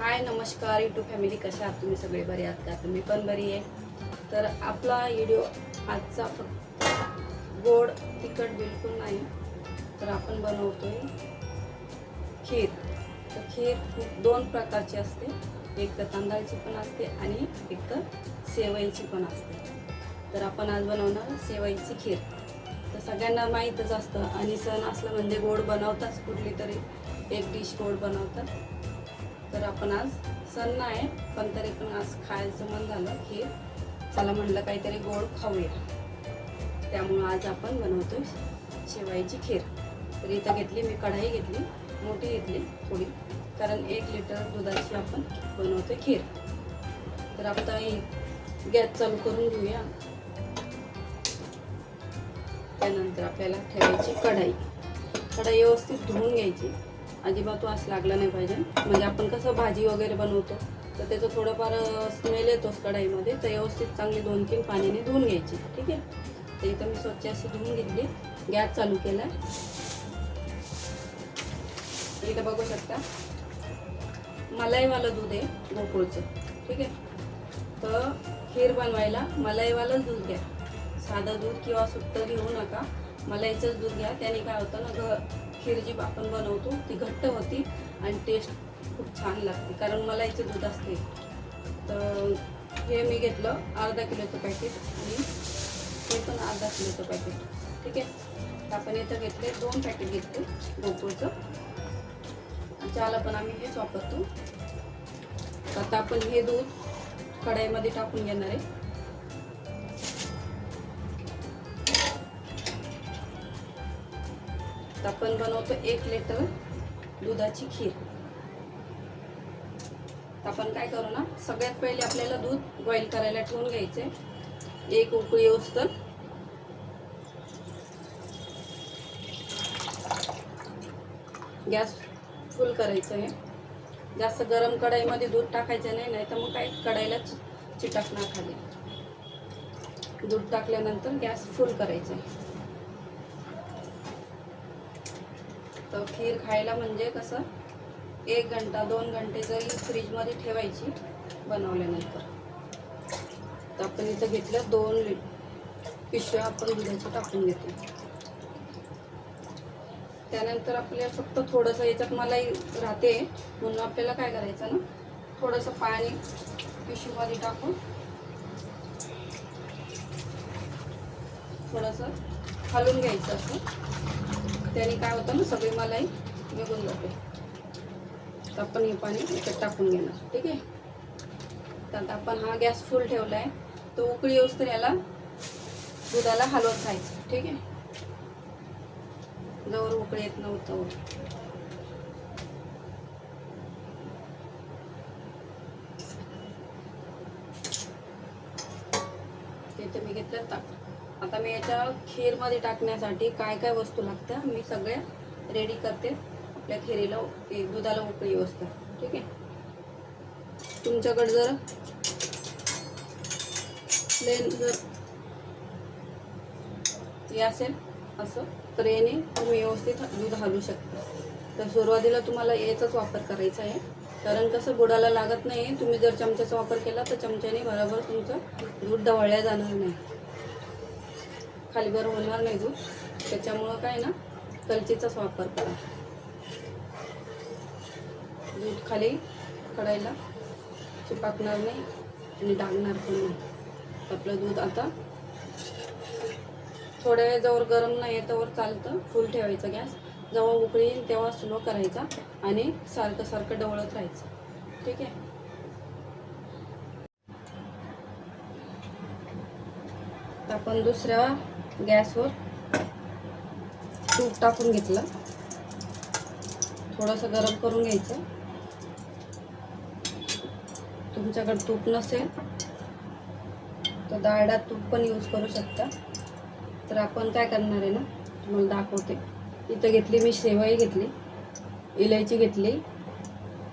हाय नमस्कार YouTube family कशा आहात तुम्ही? सगळे बरे आहात का? तुम्ही पण बरी आहे? तर आपला व्हिडिओ आजचा फक्त गोड तिखट बिलकुल नाही. तर आपण बनवतोय खीर. तर खीर खूप दोन प्रकारची असते. एक तर तांदळाची पण असते आणि एक तर सेवईची पण असते. तर आपण आज बनवणार सेवईची खीर. तर सगळ्यांना माहीतच असतं. आणि सण असलं म्हणजे गोड बनवताच कुठली तरी एक डिश गोड बनवतात. तर आपण आज सण नाही पण तरी पण आज खायचं मन झालं खीर चला म्हणलं काहीतरी गोड खाऊया. त्यामुळं आज आपण बनवतोय शेवायची खीर. तर इथं घेतली मी कढाई घेतली मोठी घेतली थोडी कारण एक लिटर दुधाची आपण बनवतोय खीर. तर आता गॅस चालू करून घेऊया. त्यानंतर आपल्याला ठेवायची कढाई. कढाई व्यवस्थित धुवून घ्यायची. अजिबात वास लागला नाही पाहिजे. म्हणजे आपण कसं भाजी वगैरे बनवतो तर त्याचं थोडंफार स्मेल येतोच कढाईमध्ये. तर व्यवस्थित चांगली दोन तीन पाण्याने धुवून घ्यायची. ठीक आहे? तर इथं मी स्वच्छ अशी धुवून घेतली. गॅस चालू केला. इथं बघू शकता मलाईवालं दूध आहे गोकुळचं ठीक आहे? तर खीर बनवायला मलाईवालंच दूध घ्या. साधं दूध किंवा सुट्टं घेऊ नका. मलाईचंच दूध घ्या. त्याने काय होतं ना घ खीर जी आपण बनवतो ती घट्ट होती आणि टेस्ट खूप छान लागते. कारण मला याचे दूध असते. तर हे मी घेतलं अर्धा किलोचं पॅकेट आणि हे पण अर्धा किलोचं पॅकेट ठीक आहे? तर आपण इथं घेतले दोन पॅकेट घेतले गोकुळचं. चहाला पण आम्ही हेच वापरतो. आता आपण हे दूध कढाईमध्ये टाकून घेणार आहे. आपण बनवतो एक लिटर दुधाची खीर. आपण काय करू ना सगळ्यात पहिले आपल्याला दूध बॉईल करायला ठेवून घ्यायचे एक उकळी येऊस तर गॅस फुल करायचं आहे जास्त गरम कढाईमध्ये दूध टाकायचं नाही नाही तर मग काय कढाईला चिटकणार खाली. दूध टाकल्यानंतर गॅस फुल करायचं आहे तर खीर खायला म्हणजे कसं एक घंटा दोन घंटे जरी फ्रीजमध्ये ठेवायची बनवल्यानंतर. तर आपण इथं घेतलं दोन लिट. पिशव्या आपण दुधाच्या टाकून घेतो त्यानंतर आपल्याला फक्त थोडंसं याच्यात मलाई राहते म्हणून आपल्याला काय करायचं ना थोडंसं पाणी पिशवीमध्ये टाकून थोडंसं हलून घ्यायचं असं. त्याने काय होतं ना सगळी मलाई निघून जाते. तर आपण हे पाणी इथं टाकून घेणार ठीक आहे? तर आता आपण हा गॅस फुल ठेवला आहे तो उकळी येऊस तर याला दुधाला हलवत राहायचं ठीक आहे? जवळ उकळी येत नव्हतं ते मी घेतलं ताक आता मी याच्या खीरमध्ये टाकण्यासाठी काय काय वस्तू लागत्या मी सगळ्या रेडी करते. आपल्या खिरीला ते दुधाला उकळी वस्तू. ठीक आहे? तुमच्याकडे जर प्लेन जर हे असेल असं तर याने तुम्ही व्यवस्थित दूध हलू शकता. तर सुरुवातीला तुम्हाला याचाच वापर करायचा आहे. कारण कसं बुडाला लागत नाही तुम्ही जर चमच्याचा वापर केला तर चमच्याने बरोबर तुमचं दूध ढवळल्या जाणार नाही. खाली बरं होणार नाही दूध त्याच्यामुळं काय ना कलचीचाच वापर करा. दूध खाली कढायला चिपाकणार नाही आणि डागणार पण नाही. आपलं दूध आता थोड्या वेळ जवळ गरम नाही आहे चालतं. फुल ठेवायचं गॅस. जेव्हा उकळी येईल तेव्हा स्लो करायचा आणि सारखं सारखं डवळत राहायचं. ठीक आहे? आपण दुसऱ्या गॅसवर तूप टाकून घेतलं. थोडंसं गरम करून घ्यायचं. तुमच्याकडे तूप नसेल तर डाळडा तूप पण यूज करू शकता. तर आपण काय करणार आहे ना तुम्हाला दाखवते. इथं घेतली मी शेवई घेतली इलायची घेतली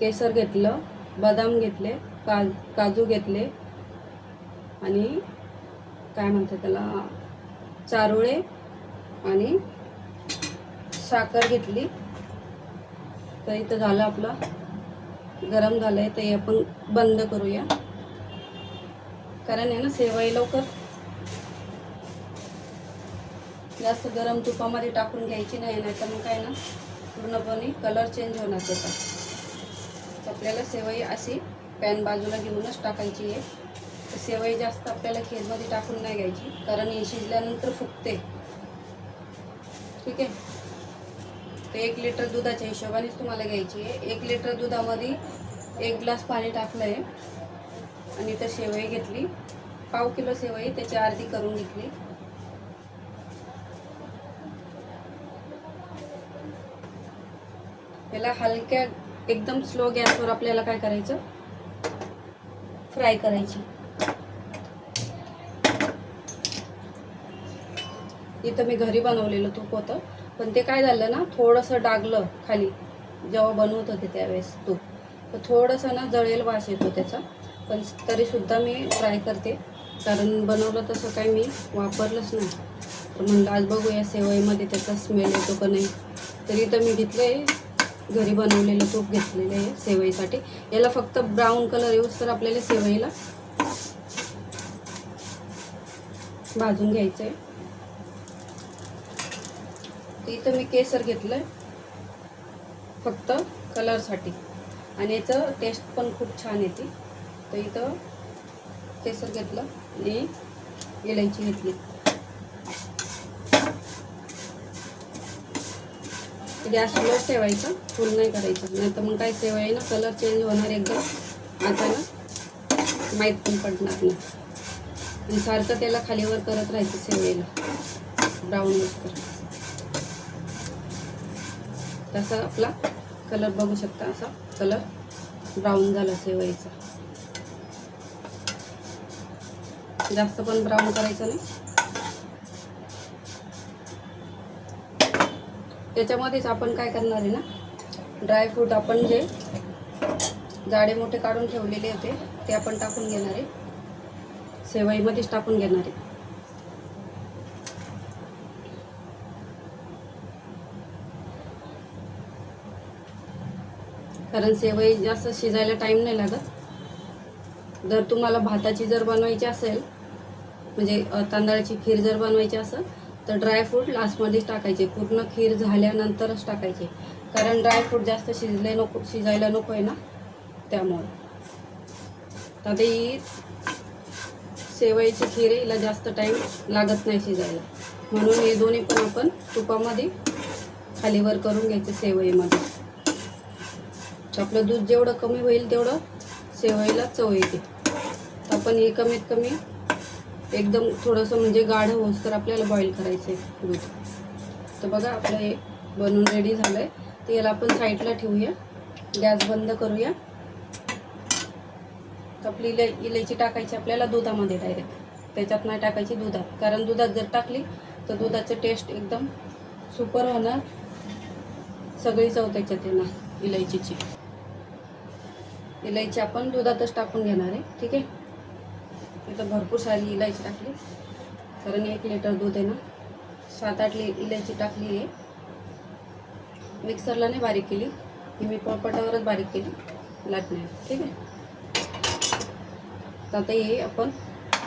केसर घेतलं बदाम घेतले काज काजू घेतले आणि काय म्हणतात त्याला चारोळे आणि साखर घेतली. तर इथं झालं आपलं. गरम झालं आहे तर हे आपण बंद करूया. कारण आहे ना सेवाई लवकर. जास्त गरम तुपामध्ये टाकून घ्यायची नाही नाही तर मग काय ना पूर्णपणे कलर चेंज होणार त्याचा. आपल्याला सेवई अशी पॅन बाजूला घेऊनच टाकायची आहे. सेवई जास्त आपल्याला खीरमध्ये टाकून नाही घ्यायची कारण हे शिजल्यानंतर फुगते. ठीक आहे? तर एक लिटर दुधाच्या हिशोबानेच तुम्हाला घ्यायची आहे. एक लिटर दुधामध्ये एक ग्लास पाणी टाकलं आहे आणि तर शेवई घेतली. पाव किलो शेवई त्याची अर्धी करून घेतली. याला हलक्या एकदम स्लो गॅसवर आपल्याला काय करायचं? फ्राय करायची. इथं मी घरी बनवलेलं तूप होतं. पण ते काय झालं ना थोडंसं डागलं खाली. जेव्हा बनवत होते त्यावेळेस तूप. तर थोडंसं ना जळेल वास येतो त्याचा. पण तरीसुद्धा मी ट्राय करते. कारण बनवलं तसं काही मी वापरलंच नाही. तर म्हणलं आज बघूया सेवईमध्ये त्याचा स्मेल येतो का नाही. तरी तर मी घेतलं. आहे घरी बनवलेलं तूप घेतलेलं आहे सेवईसाठी. याला फक्त ब्राऊन कलर यूज तर आपल्याला सेवईला भाजून घ्यायचं आहे इथं मी केसर घेतलं आहे फक्त कलरसाठी आणि याचं टेस्ट पण खूप छान येते. तर इथं केसर घेतलं आणि इलायची घेतली. गॅस स्लो ठेवायचा. फुल नाही करायचं. नाही तर मग काय सेवा आहे ना कलर चेंज होणार एकदम. अचानक माहीत पण पडणार नाही. आणि सारखं त्याला खालीवर करत राहायचं सेवेला. ब्राऊन कर तसा आपला कलर बघू शकता असा. कलर ब्राऊन झाला सेवईचा जास्त पण ब्राऊन करायचं नाही. त्याच्यामध्येच आपण काय करणार आहे ना? ड्रायफ्रूट आपण जे जाडे मोठे काढून ठेवलेले होते ते आपण टाकून घेणार आहे. सेवईमध्येच टाकून घेणार आहे. कारण सेवई जास्त शिजायला टाईम नाही लागत. जर तुम्हाला भाताची जर बनवायची असेल म्हणजे तांदळाची खीर जर बनवायची असेल तर ड्रायफ्रूट लास्टमध्येच टाकायचे. पूर्ण खीर झाल्यानंतरच टाकायचे. कारण ड्रायफ्रूट जास्त शिजले नको शिजायला नको आहे ना त्यामुळं. तर ही सेवईची खीर हिला जास्त टाईम लागत नाही शिजायला. म्हणून हे दोन्ही पण आपण तुपामध्ये खालीवर करून घ्यायचे सेवईमध्ये आपलं दूध जेवढं कमी होईल तेवढं शेवायला चव येते. तर आपण हे कमीत कमी एकदम थोडंसं म्हणजे गाढ होस तर आपल्याला बॉईल करायचं आहे दूध. तर बघा आपलं हे बनवून रेडी झालं आहे तर याला आपण साईडला ठेवूया. गॅस बंद करूया. तर आपली इले इलायची टाकायची आपल्याला दुधामध्ये डायरेक्ट त्याच्यात नाही टाकायची दुधात. कारण दुधात जर टाकली तर दुधाचं टेस्ट एकदम सुपर होणार. सगळी चव त्याच्यात येणार इलायचीची. इलायची आपण दुधातच टाकून घेणार आहे ठीक आहे? इथं भरपूर सारी इलायची टाकली. कारण एक लिटर दूध आहे ना सात आठ इलायची टाकली आहे. मिक्सरला नाही बारीक केली. ही मी पोळपाटावरच बारीक केली. लाटण्यात ठीक आहे? तर आता हे आपण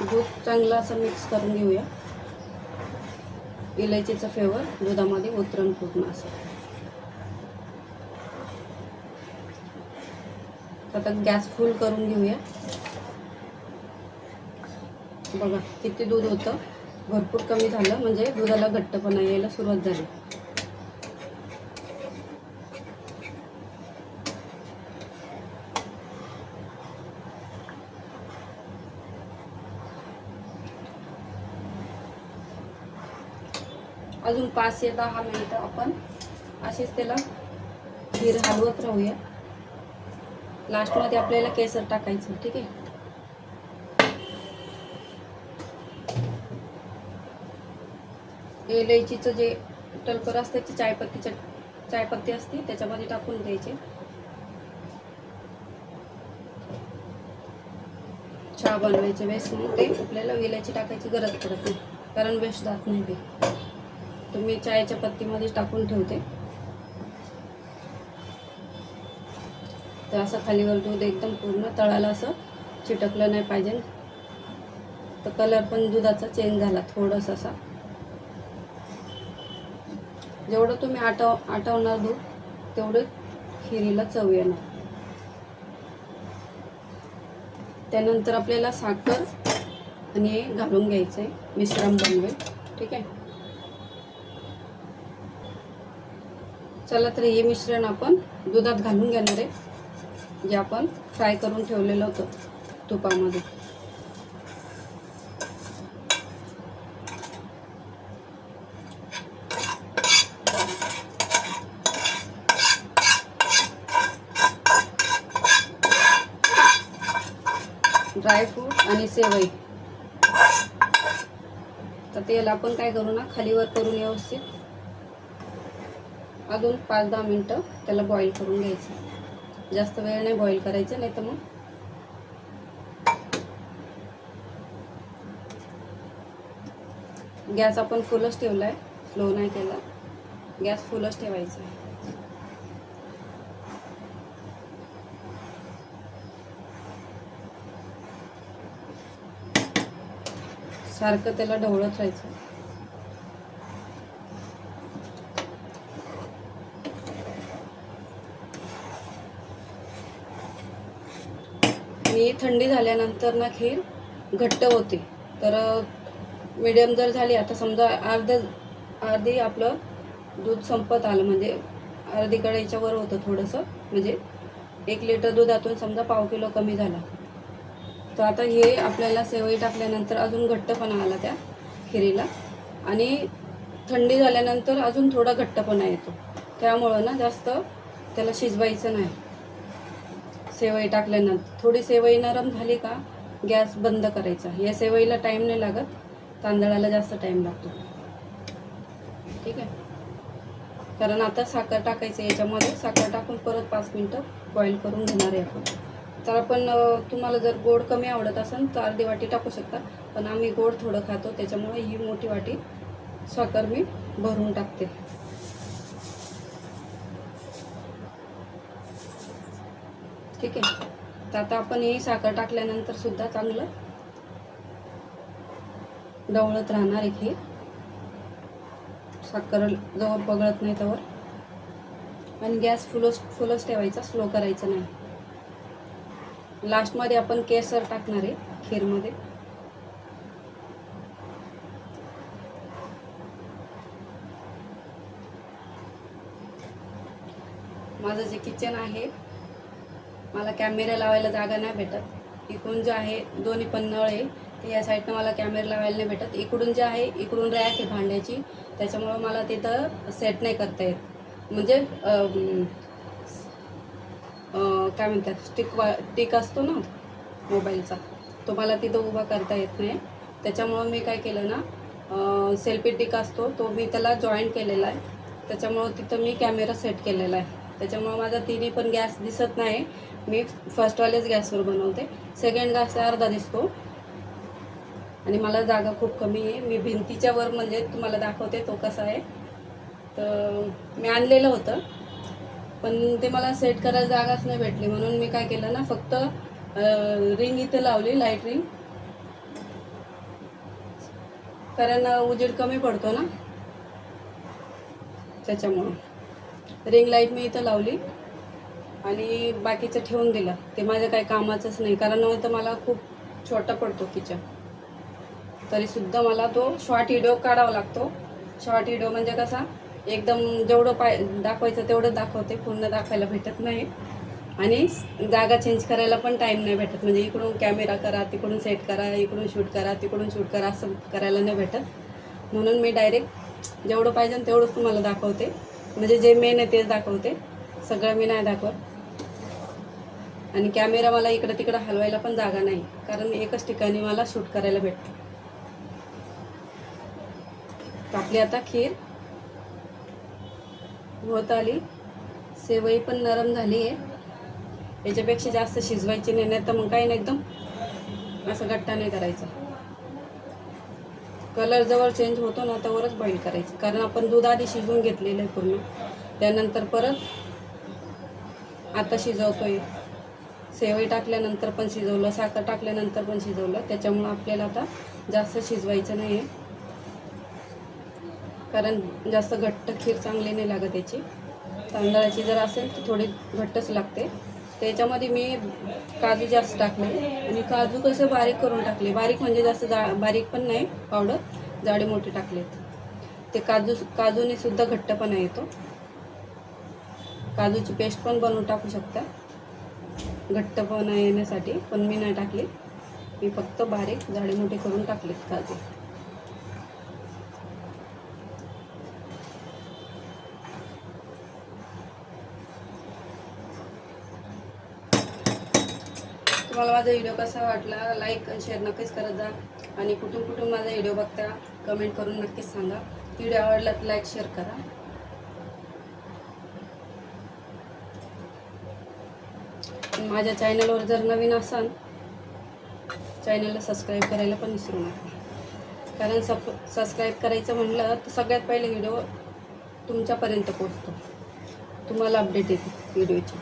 दूध चांगलं असं मिक्स करून घेऊया. इलायचीचा फ्लेवर दुधामध्ये उतरण पूर्ण असं. आता गॅस फुल करून घेऊया. बघा किती दूध होतं. भरपूर कमी झालं म्हणजे दुधाला घट्टपणा यायला सुरुवात झाली. अजून पाच ते दहा मिनिटं आपण असेच त्याला खीर हलवत राहूया. लास्टमध्ये आपल्याला केसर टाकायचं ठीक आहे? इलायचीचं जे टलकर असते ते चायपत्तीच्या चायपत्ती असते त्याच्यामध्ये टाकून द्यायचे. चहा बनवायच्या वेळेस मग ते आपल्याला इलायची टाकायची गरज पडत नाही कारण वेस्ट जात नाही ते. तुम्ही चायच्या पत्तीमध्ये टाकून ठेवते. तर असं खालीवर दूध एकदम पूर्ण तळाला असं चिटकलं नाही पाहिजे. तर कलर पण दुधाचा चेंज झाला थोडंसं असा. जेवढं तुम्ही आटव आटवणार दूध तेवढं खिरीला चव येणार. त्यानंतर आपल्याला साखर आणि हे घालून घ्यायचं आहे मिश्रण बनवेल. ठीक आहे? चला तर हे मिश्रण आपण दुधात घालून घेणार आहे. जे आपण फ्राय करून ठेवलेलं होतं तुपामध्ये. ड्रायफ्रूट आणि सेवई. तर तेला आपण काय करू ना खालीवर करून व्यवस्थित. अजून पाच दहा मिनटं त्याला बॉईल करून घ्यायचं. जास्त वेळ नाही बॉईल करायचं नाही तर मग गॅस आपण फुलच ठेवला आहे स्लो नाही केला. गॅस फुलच ठेवायचा आहे. सारखं त्याला ढवळत राहायचं. आणि थंडी झाल्यानंतर ना खीर घट्ट होते. तर मिडियम जर झाली आता समजा अर्ध अर्धी आपलं दूध संपत आलं म्हणजे अर्धी कढईच्या वर होतं थोडंसं म्हणजे एक लिटर दुधातून समजा पाव किलो कमी झाला. तर आता हे आपल्याला सेवई टाकल्यानंतर अजून घट्टपणा आला त्या खिरीला. आणि थंडी झाल्यानंतर अजून थोडा घट्टपणा येतो. त्यामुळं ना जास्त त्याला शिजवायचं नाही. सेवई टाकल्यानंतर थोडी सेवई नरम झाली का गॅस बंद करायचा. या सेवईला टाईम नाही लागत. तांदळाला जास्त टाईम लागतो. ठीक आहे? कारण आता साखर टाकायचं याच्यामध्ये. साखर टाकून परत पाच मिनटं बॉईल करून घेणार आहे आपण. तर आपण तुम्हाला जर गोड कमी आवडत असेल तर अर्धी वाटी टाकू शकता. पण आम्ही गोड थोडं खातो. त्याच्यामुळे ही मोठी वाटी साखर मी भरून टाकते. ठीक आहे. तर आता आपण हे साखर टाकल्यानंतर सुद्धा चांगलं ढवळत राहणार आहे खीर साखर जवळ पगळत नाही त्यावर आणि गॅस फुलच फुलच ठेवायचा स्लो करायचा नाही. लास्टमध्ये आपण केसर टाकणार आहे खीरमध्ये. माझं जे किचन आहे मला कॅमेरा लावायला जागा नाही भेटत. इकडून जे आहे दोन्ही पण नळ आहे. ते या साईडनं मला कॅमेरा लावायला नाही भेटत. इकडून जे आहे इकडून रॅक आहे भांड्याची. त्याच्यामुळं मला तिथं सेट नाही करता येत. म्हणजे काय म्हणतात स्टिक वा टिक असतो ना मोबाईलचा तो मला तिथं उभा करता येत नाही. त्याच्यामुळं मी काय केलं ना सेल्फी टिक असतो तो मी त्याला जॉईन केलेला आहे. त्याच्यामुळं तिथं मी कॅमेरा सेट केलेला आहे. त्याच्यामुळं माझा तिन्ही पण गॅस दिसत नाही. मी फर्स्टवालेच गॅसवर बनवते. सेकंड गॅस अर्धा दिसतो. आणि मला जागा खूप कमी आहे. मी भिंतीच्या वर म्हणजे तुम्हाला दाखवते तो कसा आहे. तर मी आणलेलं होतं. पण ते मला सेट करायला जागाच नाही भेटली. म्हणून मी काय केलं ना फक्त रिंग इथे लावली लाइट रिंग कारण उजेड कमी पडतो ना. त्याच्यामुळं. रिंग लाइट मी इथं लावली. आणि बाकीचं ठेवून दिलं. ते माझ्या काही कामाचंच नाही. कारण नव्हतं मला खूप छोटा पडतो किचन. तरीसुद्धा मला तो शॉर्ट व्हिडिओ काढावा लागतो. शॉर्ट व्हिडिओ म्हणजे कसा एकदम जेवढं पाय दाखवायचं तेवढं दाखवते. पूर्ण दाखवायला भेटत नाही. आणि जागा चेंज करायला पण टाईम नाही भेटत. म्हणजे इकडून कॅमेरा करा तिकडून सेट करा इकडून शूट करा तिकडून शूट करा असं करायला नाही भेटत. म्हणून मी डायरेक्ट जेवढं पाहिजे तेवढंच तुम्हाला दाखवते. म्हणजे जे मेन आहे तेच दाखवते. सगळं मी नाही दाखवत. आणि कॅमेरा मला इकडं तिकडं हलवायला पण जागा नाही. कारण एकच ठिकाणी मला शूट करायला भेटतं. कापली आपली आता खीर होत आली. सेवई पण नरम झाली आहे. याच्यापेक्षा जास्त शिजवायची नाही नाही तर मग काही नाही एकदम असं गट्टा नाही करायचा. कलर जवळ चेंज होतो ना त्यावरच बॉईल करायचं. कारण आपण दूध आधी शिजवून घेतलेलं आहे पूर्ण. त्यानंतर परत आता शिजवतोय. सेवई टाकल्यानंतर पण शिजवलं साखर टाकल्यानंतर पण शिजवलं. त्याच्यामुळं आपल्याला आता जास्त शिजवायचं नाही आहे कारण जास्त घट्ट खीर चांगली नाही लागत याची. तांदळाची जर असेल तर थोडी घट्टच लागते. त्याच्यामध्ये मी काजू जास्त टाकले. आणि काजू कसं बारीक करून टाकले. बारीक म्हणजे जास्त जा बारीक पण नाही पावडर. जाडे मोठे टाकलेत. ते काजू काजूने सुद्धा घट्टपणा येतो. काजूची पेस्ट पण बनवून टाकू शकता. घट्टपणा येण्यासाठी पण मी नाही टाकली. मी फक्त बारीक झाडे मोठे करून टाकलेत काजू तुम्हाला माझा व्हिडिओ कसा वाटला? लाईक आणि शेअर नक्कीच करत जा. आणि कुठून कुठून माझा व्हिडिओ बघता कमेंट करून नक्कीच सांगा. व्हिडिओ आवडला तर लाईक शेअर करा. माझ्या चॅनलवर जर नवीन असाल चॅनलला सबस्क्राईब करायला पण विसरू नका. कारण सब सबस्क्राईब करायचं म्हणलं तर सगळ्यात पहिले व्हिडिओ तुमच्यापर्यंत पोचतो तुम्हाला अपडेट येते व्हिडिओची